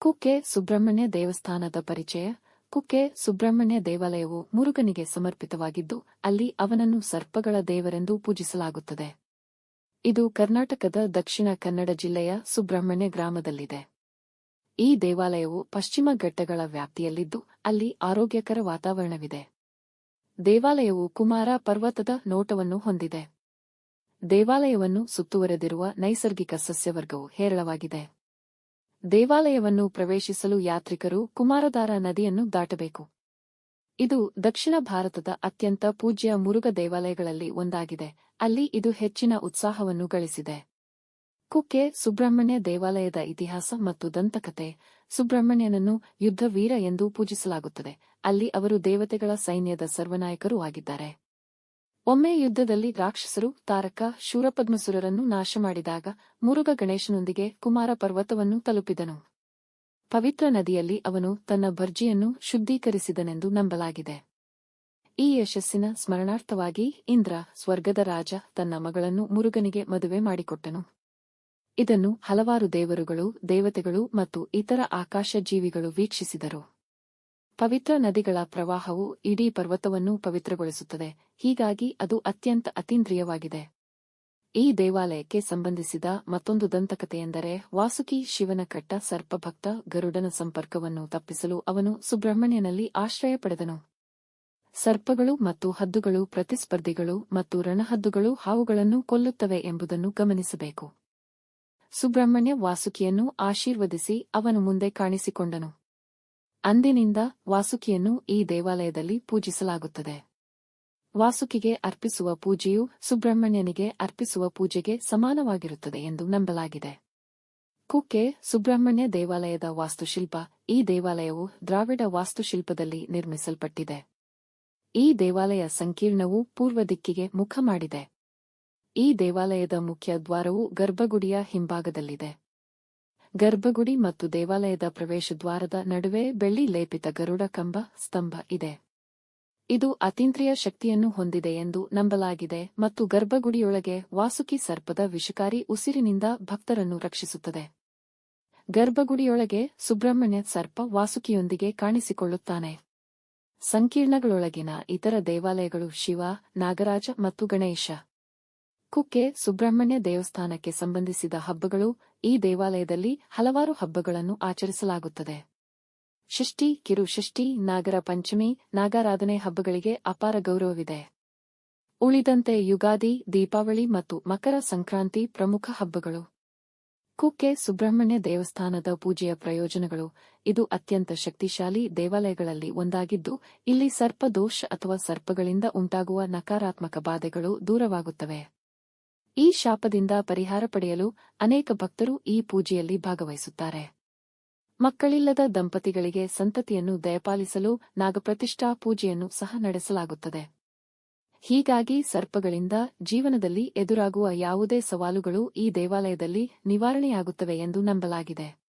ಕುಕ್ಕೆ ಸುಬ್ರಹ್ಮಣ್ಯ ದೇವಸ್ಥಾನದ ಪರಿಚಯ. ಕುಕ್ಕೆ ಸುಬ್ರಹ್ಮಣ್ಯ ದೇವಾಲಯವು ಮುರುಗನಿಗೆ ಸಮರ್ಪಿತವಾಗಿದ್ದು, ಅಲ್ಲಿ ಅವನನ್ನು ಸರ್ಪಗಳ ದೇವರೆಂದು ಪೂಜಿಸಲಾಗುತ್ತದೆ. ಇದು ಕರ್ನಾಟಕದ ದಕ್ಷಿಣ ಕನ್ನಡ ಜಿಲ್ಲೆಯ ಸುಬ್ರಹ್ಮಣ್ಯ ಗ್ರಾಮದಲ್ಲಿದೆ. ಈ ದೇವಾಲಯವು ಪಶ್ಚಿಮ ಘಟ್ಟಗಳ ವ್ಯಾಪ್ತಿಯಲ್ಲಿದ್ದು, ಅಲ್ಲಿ ಆರೋಗ್ಯಕರ ವಾತಾವರಣವಿದೆ. ದೇವಾಲಯವು ಕುಮಾರ ಪರ್ವತದ ನೋಟವನ್ನು ಹೊಂದಿದೆ. ದೇವಾಲಯವನ್ನು ಸುತ್ತುವರೆದಿರುವ ನೈಸರ್ಗಿಕ ಸಸ್ಯವರ್ಗವು ಹೇರಳವಾಗಿದೆ. ದೇವಾಲಯವನ್ನು ಪ್ರವೇಶಿಸಲು ಯಾತ್ರಿಕರು ಕುಮಾರಧಾರ ನದಿಯನ್ನು ದಾಟಬೇಕು. ಇದು ದಕ್ಷಿಣ ಭಾರತದ ಅತ್ಯಂತ ಪೂಜ್ಯ ಮುರುಗ ದೇವಾಲಯಗಳಲ್ಲಿ ಒಂದಾಗಿದೆ. ಅಲ್ಲಿ ಇದು ಹೆಚ್ಚಿನ ಉತ್ಸಾಹವನ್ನು ಗಳಿಸಿದೆ. ಕುಕ್ಕೆ ಸುಬ್ರಹ್ಮಣ್ಯ ದೇವಾಲಯದ ಇತಿಹಾಸ ಮತ್ತು ದಂತಕತೆ ಸುಬ್ರಹ್ಮಣ್ಯನನ್ನು ಯುದ್ಧವೀರ ಎಂದು ಪೂಜಿಸಲಾಗುತ್ತದೆ. ಅಲ್ಲಿ ಅವರು ದೇವತೆಗಳ ಸೈನ್ಯದ ಸರ್ವನಾಯಕರೂ ಆಗಿದ್ದಾರೆ. ಒಮ್ಮೆ ಯುದ್ಧದಲ್ಲಿ ರಾಕ್ಷಸರು, ತಾರಕ, ಶೂರಪದ್ಮಸುರರನ್ನು ನಾಶ ಮಾಡಿದಾಗ ಮುರುಗ ಗಣೇಶನೊಂದಿಗೆ ಕುಮಾರ ಪರ್ವತವನ್ನು ತಲುಪಿದನು. ಪವಿತ್ರ ನದಿಯಲ್ಲಿ ಅವನು ತನ್ನ ಭರ್ಜಿಯನ್ನು ಶುದ್ಧೀಕರಿಸಿದನೆಂದು ನಂಬಲಾಗಿದೆ. ಈ ಯಶಸ್ಸಿನ ಸ್ಮರಣಾರ್ಥವಾಗಿ ಇಂದ್ರ ಸ್ವರ್ಗದ ರಾಜ ತನ್ನ ಮಗಳನ್ನು ಮುರುಗನಿಗೆ ಮದುವೆ ಮಾಡಿಕೊಟ್ಟನು. ಇದನ್ನು ಹಲವಾರು ದೇವರುಗಳು, ದೇವತೆಗಳು ಮತ್ತು ಇತರ ಆಕಾಶ ಜೀವಿಗಳು ವೀಕ್ಷಿಸಿದರು. ಪವಿತ್ರ ನದಿಗಳ ಪ್ರವಾಹವು ಇಡೀ ಪರ್ವತವನ್ನು ಪವಿತ್ರಗೊಳಿಸುತ್ತದೆ. ಹೀಗಾಗಿ ಅದು ಅತ್ಯಂತ ಅತೀಂದ್ರಿಯವಾಗಿದೆ. ಈ ದೇವಾಲಯಕ್ಕೆ ಸಂಬಂಧಿಸಿದ ಮತ್ತೊಂದು ದಂತಕಥೆಯೆಂದರೆ, ವಾಸುಕಿ ಶಿವನ ಕಟ್ಟ ಸರ್ಪಭಕ್ತ ಗರುಡನ ಸಂಪರ್ಕವನ್ನು ತಪ್ಪಿಸಲು ಅವನು ಸುಬ್ರಹ್ಮಣ್ಯನಲ್ಲಿ ಆಶ್ರಯ ಪಡೆದನು. ಸರ್ಪಗಳು ಮತ್ತು ಹದ್ದುಗಳು, ಪ್ರತಿಸ್ಪರ್ಧಿಗಳು ಮತ್ತು ರಣಹದ್ದುಗಳು ಹಾವುಗಳನ್ನು ಕೊಲ್ಲುತ್ತವೆ ಎಂಬುದನ್ನು ಗಮನಿಸಬೇಕು. ಸುಬ್ರಹ್ಮಣ್ಯ ವಾಸುಕಿಯನ್ನು ಆಶೀರ್ವದಿಸಿ ಅವನು ಮುಂದೆ ಕಾಣಿಸಿಕೊಂಡನು. ಅಂದಿನಿಂದ ವಾಸುಕಿಯನ್ನು ಈ ದೇವಾಲಯದಲ್ಲಿ ಪೂಜಿಸಲಾಗುತ್ತದೆ. ವಾಸುಕಿಗೆ ಅರ್ಪಿಸುವ ಪೂಜೆಯು ಸುಬ್ರಹ್ಮಣ್ಯನಿಗೆ ಅರ್ಪಿಸುವ ಪೂಜೆಗೆ ಸಮಾನವಾಗಿರುತ್ತದೆ ಎಂದು ನಂಬಲಾಗಿದೆ. ಕುಕ್ಕೆ ಸುಬ್ರಹ್ಮಣ್ಯ ದೇವಾಲಯದ ವಾಸ್ತುಶಿಲ್ಪ, ಈ ದೇವಾಲಯವು ದ್ರಾವಿಡ ವಾಸ್ತುಶಿಲ್ಪದಲ್ಲಿ ನಿರ್ಮಿಸಲ್ಪಟ್ಟಿದೆ. ಈ ದೇವಾಲಯ ಸಂಕೀರ್ಣವು ಪೂರ್ವ ದಿಕ್ಕಿಗೆ ಮುಖ ಮಾಡಿದೆ. ಈ ದೇವಾಲಯದ ಮುಖ್ಯ ದ್ವಾರವು ಗರ್ಭಗುಡಿಯ ಹಿಂಭಾಗದಲ್ಲಿದೆ. ಗರ್ಭಗುಡಿ ಮತ್ತು ದೇವಾಲಯದ ಪ್ರವೇಶದ್ವಾರದ ನಡುವೆ ಬೆಳ್ಳಿ ಲೇಪಿತ ಗರುಡ ಕಂಬ ಸ್ತಂಭ ಇದೆ. ಇದು ಅತೀಂದ್ರಿಯ ಶಕ್ತಿಯನ್ನು ಹೊಂದಿದೆ ಎಂದು ನಂಬಲಾಗಿದೆ ಮತ್ತು ಗರ್ಭಗುಡಿಯೊಳಗೆ ವಾಸುಕಿ ಸರ್ಪದ ವಿಷಕಾರಿ ಉಸಿರಿನಿಂದ ಭಕ್ತರನ್ನು ರಕ್ಷಿಸುತ್ತದೆ. ಗರ್ಭಗುಡಿಯೊಳಗೆ ಸುಬ್ರಹ್ಮಣ್ಯ ಸರ್ಪ ವಾಸುಕಿಯೊಂದಿಗೆ ಕಾಣಿಸಿಕೊಳ್ಳುತ್ತಾನೆ. ಸಂಕೀರ್ಣಗಳೊಳಗಿನ ಇತರ ದೇವಾಲಯಗಳು ಶಿವ, ನಾಗರಾಜ ಮತ್ತು ಗಣೇಶ. ಕುಕ್ಕೆ ಸುಬ್ರಹ್ಮಣ್ಯ ದೇವಸ್ಥಾನಕ್ಕೆ ಸಂಬಂಧಿಸಿದ ಹಬ್ಬಗಳು ಈ ದೇವಾಲಯದಲ್ಲಿ ಹಲವಾರು ಹಬ್ಬಗಳನ್ನು ಆಚರಿಸಲಾಗುತ್ತದೆ. ಷಷ್ಠಿ, ಕಿರು ನಾಗರ ಪಂಚಮಿ, ನಾಗಾರಾಧನೆ ಹಬ್ಬಗಳಿಗೆ ಅಪಾರ ಗೌರವವಿದೆ. ಉಳಿದಂತೆ ಯುಗಾದಿ, ದೀಪಾವಳಿ ಮತ್ತು ಮಕರ ಸಂಕ್ರಾಂತಿ ಪ್ರಮುಖ ಹಬ್ಬಗಳು. ಕುಕ್ಕೆ ಸುಬ್ರಹ್ಮಣ್ಯ ದೇವಸ್ಥಾನದ ಪೂಜೆಯ ಪ್ರಯೋಜನಗಳು. ಇದು ಅತ್ಯಂತ ಶಕ್ತಿಶಾಲಿ ದೇವಾಲಯಗಳಲ್ಲಿ ಒಂದಾಗಿದ್ದು, ಇಲ್ಲಿ ಸರ್ಪದೋಷ ಅಥವಾ ಸರ್ಪಗಳಿಂದ ಉಂಟಾಗುವ ನಕಾರಾತ್ಮಕ ಬಾಧೆಗಳು ದೂರವಾಗುತ್ತವೆ. ಈ ಶಾಪದಿಂದ ಪರಿಹಾರ ಪಡೆಯಲು ಅನೇಕ ಭಕ್ತರು ಈ ಪೂಜೆಯಲ್ಲಿ ಭಾಗವಹಿಸುತ್ತಾರೆ. ಮಕ್ಕಳಿಲ್ಲದ ದಂಪತಿಗಳಿಗೆ ಸಂತತಿಯನ್ನು ದಯಪಾಲಿಸಲು ನಾಗಪ್ರತಿಷ್ಠಾ ಪೂಜೆಯನ್ನು ಸಹ ನಡೆಸಲಾಗುತ್ತದೆ. ಹೀಗಾಗಿ ಸರ್ಪಗಳಿಂದ ಜೀವನದಲ್ಲಿ ಎದುರಾಗುವ ಯಾವುದೇ ಸವಾಲುಗಳು ಈ ದೇವಾಲಯದಲ್ಲಿ ನಿವಾರಣೆಯಾಗುತ್ತವೆ ಎಂದು ನಂಬಲಾಗಿದೆ.